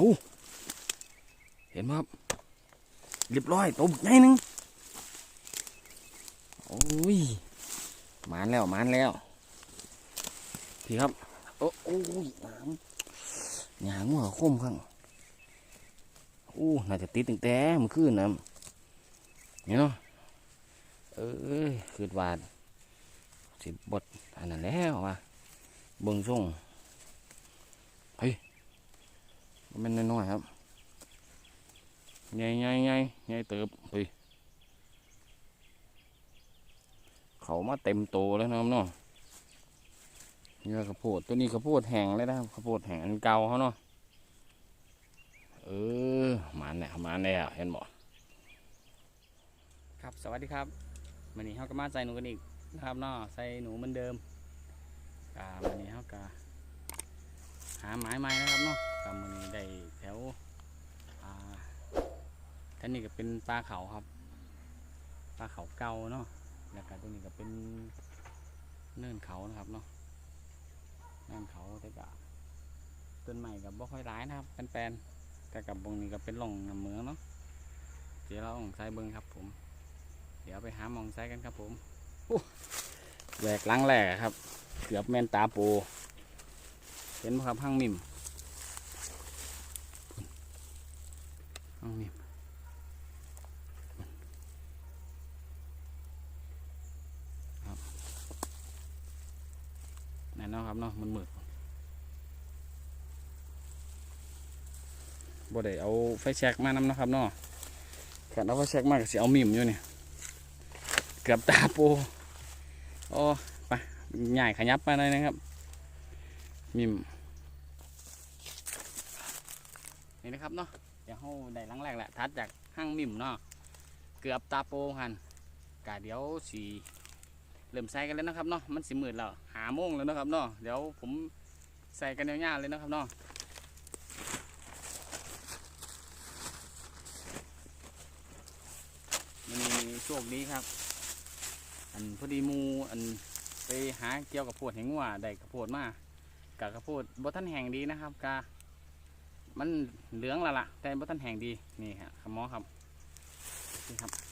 อ้เห็นไหมครับเรียบร้อยตัวใหญ่หนึ่งโอ้ยมานแล้วมานแล้วพี่ครับโอ้โอ้ยน้ำหยางหัวคมข้างอู้น่าจะติดตั้งแต่เมื่อคืนนะนี่เนาะเอ้ยคืดวาดสิบดอันนั้นแล้วว่ะเบิ่งส่งเฮ้ย มันเป็นน้อยๆครับใหญ่ใหญ่ใหญ่ใหญ่เติบเฮ้ยเขามาเต็มโตแล้วนะครับเนาะนี่ข้าวโพดตัวนี้ข้าวโพดแห้งเลยนะข้าวโพดแห้งอันเก่าเขาเนาะเออมาแล้วมาแล้วเห็นบ่ครับสวัสดีครับวันนี้เขาก็มาใส่หนูกันอีกนะครับเนาะใส่หนูเหมือนเดิมกาวันนี้เขาก็ หาไม้ไม้นะครับเนาะกามันนี้ได้แถวอ่าท่านนี้ก็เป็นปลาเขาครับ ปลาเขาเก่าเนาะแล้วก็ตัวนี้ก็เป็นเนินเขานะครับเนาะเนินเขาแต่ก็ต้นใหม่กับบ่ค่อยร้ายนะครับแปลนๆแต่กับบงนี้ก็เป็นหล่องน้ำเมืองเนาะเดี๋ยวเราลองใส่เบิ้งครับผม เดี๋ยวไปหามองไซกันครับผมแหวกหลังแหลกครับ เกือบแม่นตาปู เห็นไหมครับห้างมิมห้างมิมครับนั่นเนาะครับเนาะมันมืดบ่ได้เอาไฟแช็กมานำนะครับเนาะขันเอาไฟแช็กมาก็สิเอามิมอยู่นี่เกือบตาปูโอ้ไปใหญ่ขยับมาเลยนะครับ มิมนี่นะครับเนาะเดี๋ยวเขาได้ลังแรกแหละทัดจากห้างมิมเนาะเกือบตาโปหันกะเดี๋ยวสีเริ่มใส่กันแล้วนะครับเนาะมันสิมืดแล้วหาโมงแล้วนะครับเนาะเดี๋ยวผมใส่กันยาวๆเลยนะครับเนาะมันมีโชคดีครับ อันพอดีมูอันไปหาเกี่ยวกับโพดแหงว่าได้กระโพดมา กับกระโพดบท่านแห่งดีนะครับกามันเหลืองและล่ะแต่บท่านแห่งดีนี่ฮะขมอครับนี่ครับ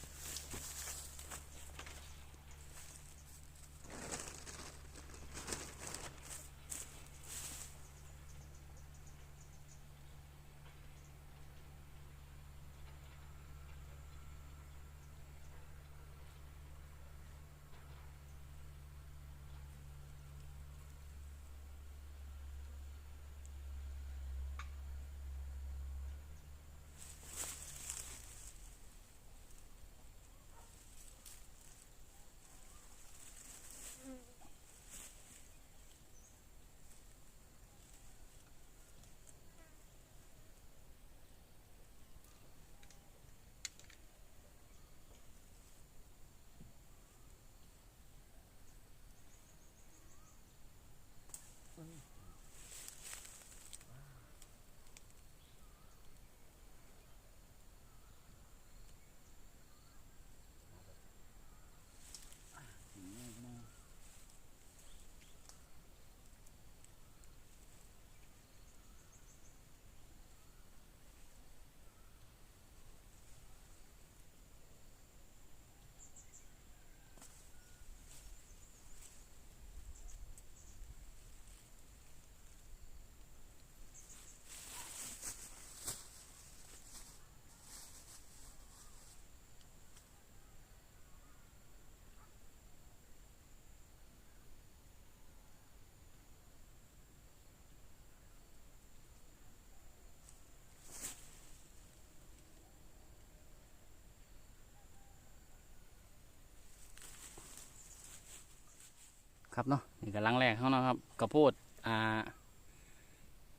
ครับเนาะนี่กำลังแรกเขาเนาะครับกระโพดอ่า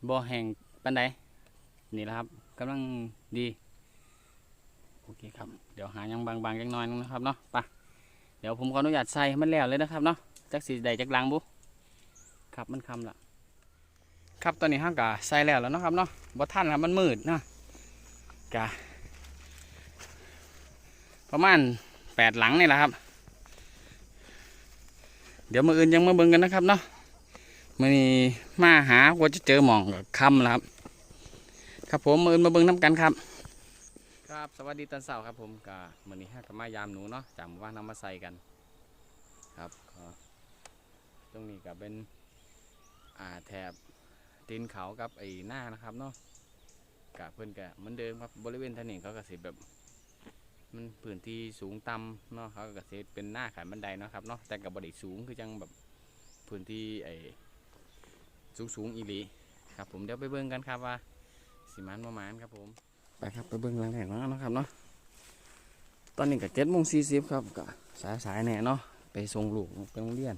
บ่อแห่งปันไดนี่แหละครับกำลังดีโอเคครับเดี๋ยวหายังบางๆจังน้อยนึงนะครับเนาะไปเดี๋ยวผมขออนุญาตใส่มันแล้วเลยนะครับเนาะจักสีใดจักลังบุครับมันคำละครับตอนนี้ห้างกะใส่แล้วแล้วเนาะครับเนาะบ่ทันครับมันมืดเนาะกะประมาณแปดหลังนี่แหละครับ เดี๋ยวมืออื่นยังมาเบิ่งกันนะครับเนาะมันนี่มาหาว่าจะเจอหมองกับคำแล้วครับ ครับผมมือมาเบิ่งน้ำกันครับ ครับสวัสดีตอนเช้าครับผมกะมื้อนี้ฮะก็มายามหนูเนาะจากหมู่านนำมาใส่กัน ครับตรงนี้ก็เป็นอ่าแถบตีนเขากับไอ้หน้านะครับเนาะกะเพิ่อนก็เหมือนเดิมครับบริเวณทานี้เขาก็สิแบบ มันพื้นที่สูงต่ำเนาะเขาก็สิเป็นหน้าขายบันไดเนาะครับเนาะแต่กับบริสูงคือจังแบบพื้นที่ไอ้สูงสูงๆอีหลีครับผมเดี๋ยวไปเบิ่งกันครับว่าสิมันประมาณครับผมไปครับไปเบิ่งหลังแรกเนาะเนาะครับเนาะตอนนี้ก็เจ็ดโมงสี่สิบครับก็สายสายๆแน่เนาะไปส่งลูกไปโรงเรียน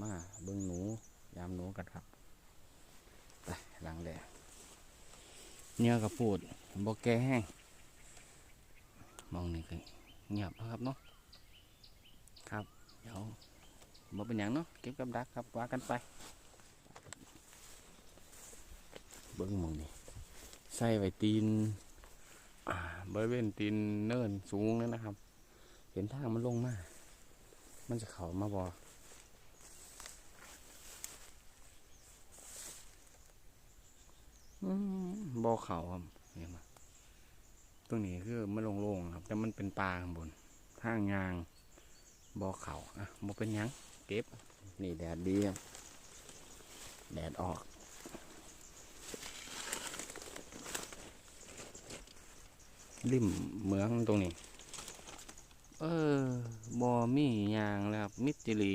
มาเบิ่งหนูยามหนูกันครับไปหลังแรกเนี่ยกระพูดบอกแกแห้ง มองนี่ก็เงียบแล้วครับเนาะครับเดี๋ยวบ่เป็นอย่างเนาะเก็บกับดักครับว่ากันไปเบิ่งมองนี่ใส่ไว้ตีนบริเวณตีนเนินสูงนั่นนะครับ เห็นทางมันลงมา มันจะเขามาบอมบอเขาครับเห็นไหม ตรงนี้คือมันโล่งๆครับ แต่มันเป็นปลาข้างบนทางยางบอเขาอะบอเป็นหยังเก็บ นี่แดดดีครับ แดดออกริมเหมืองตรงนี้ เออบอมียางแล้วครับ มิตรจิรี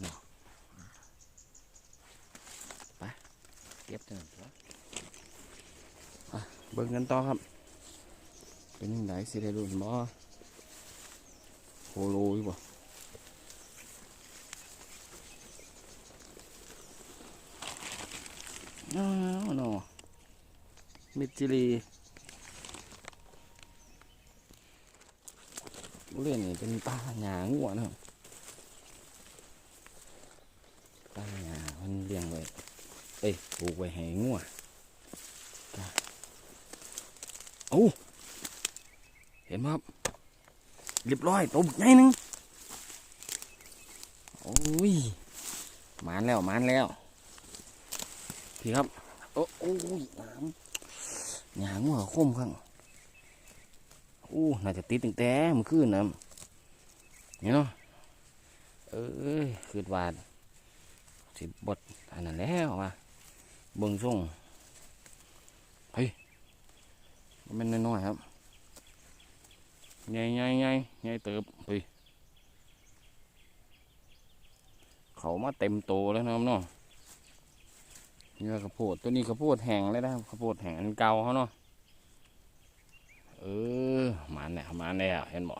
เนาะไปเก็บเถอะครับอะเบิ่งกันต่อครับ เป็นยังไงสิได้รุ่นบ่โฮโลอยู่บ่อ้าวเนาะมิจิรีเรื่องนี้เป็นปลาหยางัวนะครับปลาหยามันเลี้ยงไว้เอ้ยปลูกไว้ให้งัวจ้ะเอ้ ห็นไหมครับเรียบร้อยตัวบักใหญ่หนึงโอ้ยมานแล้วมานแล้วพี่ครับโอ้โอ้ยน้ำหยางัวคมข้างอู้น่าจะติดตั้งแต่เมื่อคืนนะนี่เนาะเอ้ยคืดวาดสิบดอันนั้นแล้วว่ะเบิ่งส่งเฮ้ยมันนน้อยๆครับ ใหญ่ใหญ่ใหญ่ใหญ่เติบไปเขามาเต็มโตแล้วนะครับเนาะนี่ข้าวโพดตัวนี้ข้าวโพดแห้งเลยนะครับข้าวโพดแห้งอันเก่าเขาเนาะเออมาเนี่ยมาเนี่ยเห็นบ่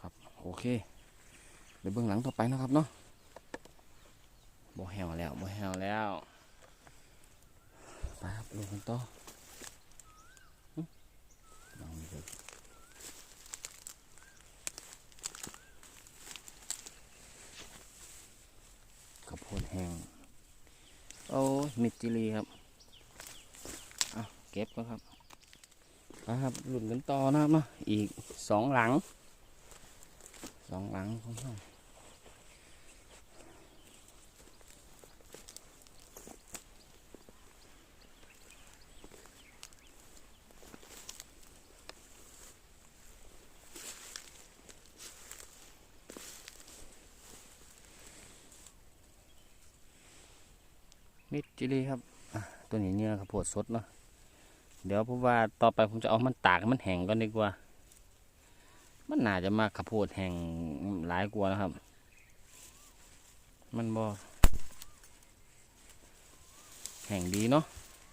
ครับโอเคเดี๋ยวเบื้องหลังต่อไปนะครับเนาะบ่แหวแล้วบ่แหวแล้วไปครับลงกันต่อหึลองดูข้าวโพดแห้ง โอ้มิดจิลีครับเก็บก็ครับนะครับหลุดกันต่อนะครับเนาอีกสองหลังสองหลังของเรา มิดจิลีครับตัวนี้เนื้อข้าวโพดสดเนาะเดี๋ยวผมว่าต่อไปผมจะเอามันตากมันแห้งก่อนดีกว่า มันน่าจะมาข้าวโพดแห้งหลายกว่านะครับ มันบ่แห้งดีเนาะ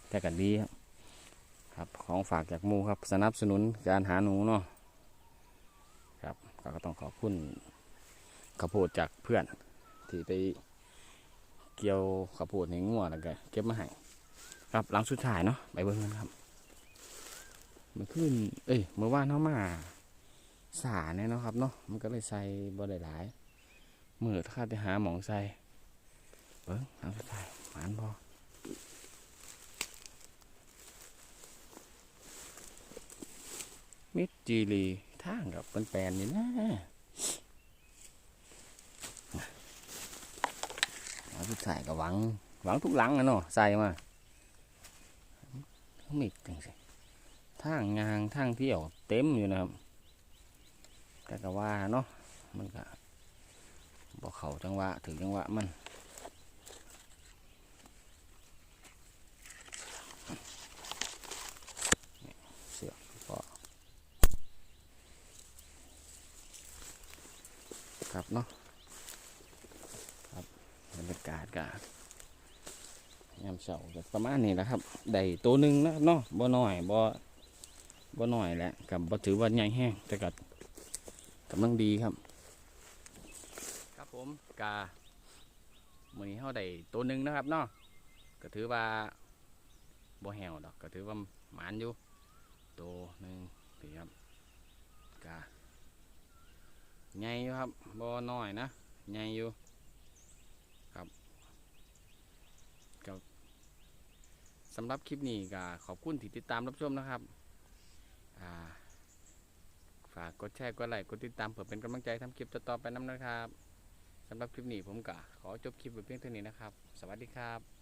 แต่ก็ดีครับครับของฝากจากมูครับสนับสนุนการหาหนูเนาะครับก็ต้องขอบคุณข้าวโพดจากเพื่อนที่ไป เกี่ยวข้าวโพดในงัวแล้วก็เก็บมาให้ครับหลังสุดท้ายเนาะไปเบิ่งกันครับมื่อคืนเอ้ยเมื่อวานเขามาสาเนี่ยเนาะครับเนาะมันก็เลยใส่บ่ได้หลายมือถ้าไปหาหมองใส่เบิ้งเอาสุดท้ายหมานพอมิดจีรีทางกับเป็นแปลนนี่นะเอา แล้วสุดท้ายก็หวัง หวังทุกหลังนะเนาะใส่มาเขามีจังสิทางยางทางเที่ยวเต็มอยู่นะครับแต่ก็ว่าเนาะมันก็บอกเขาจังหวะถึงจังหวะมันเสือกก็ครับเนาะ รรยากาศก็ยามเช้าประมาณนี้แหละครับได้ตัวหนึ่งนะเนาะบ่น้อยบ่บ่น้อยแหละกับบ่ถือว่าใหญ่แห้งแต่ก็กำลังดีครับ ครับผมกามื้อนี้เฮาได้ตัวหนึ่งนะครับเนาะก็ถือว่าบ่แหวดอกก็ถือว่าหมานอยู่ตัวหนึ่งนี่ครับกาใหญ่อยู่ครับบ่น้อยนะใหญ่อยู่ครับกับ สำหรับคลิปนี้ก็ขอบคุณที่ติดตามรับชมนะครับฝากกดแชร์กดไลค์กดติดตามเพื่อเป็นกำลังใจทำคลิปต่อๆไปน้ำนะครับสำหรับคลิปนี้ผมก็ขอจบคลิปไว้เพียงเท่านี้นะครับ สวัสดีครับ